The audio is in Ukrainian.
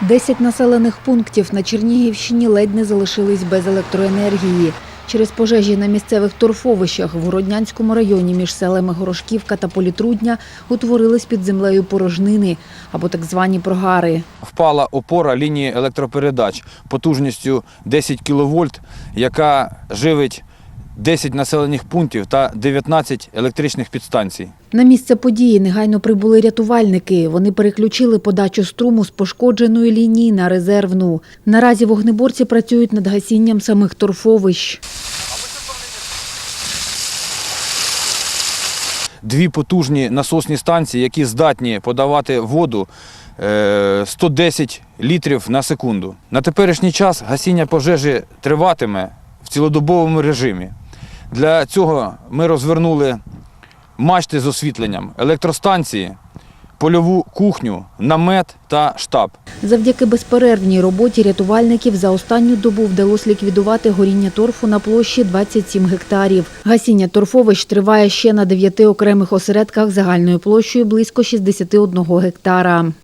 Десять населених пунктів на Чернігівщині ледь не залишились без електроенергії. Через пожежі на місцевих торфовищах в Городнянському районі між селами Горошківка та Політрудня утворились під землею порожнини або так звані прогари. Впала опора лінії електропередач потужністю 10 кВт, яка живить 10 населених пунктів та 19 електричних підстанцій. На місце події негайно прибули рятувальники. Вони переключили подачу струму з пошкодженої лінії на резервну. Наразі вогнеборці працюють над гасінням самих торфовищ. Дві потужні насосні станції, які здатні подавати воду е, 110 літрів на секунду. На теперішній час гасіння пожежі триватиме в цілодобовому режимі. Для цього ми розвернули мачти з освітленням, електростанції, польову кухню, намет та штаб. Завдяки безперервній роботі рятувальників за останню добу вдалося ліквідувати горіння торфу на площі 27 гектарів. Гасіння торфовищ триває ще на дев'яти окремих осередках загальною площею близько 61 гектара.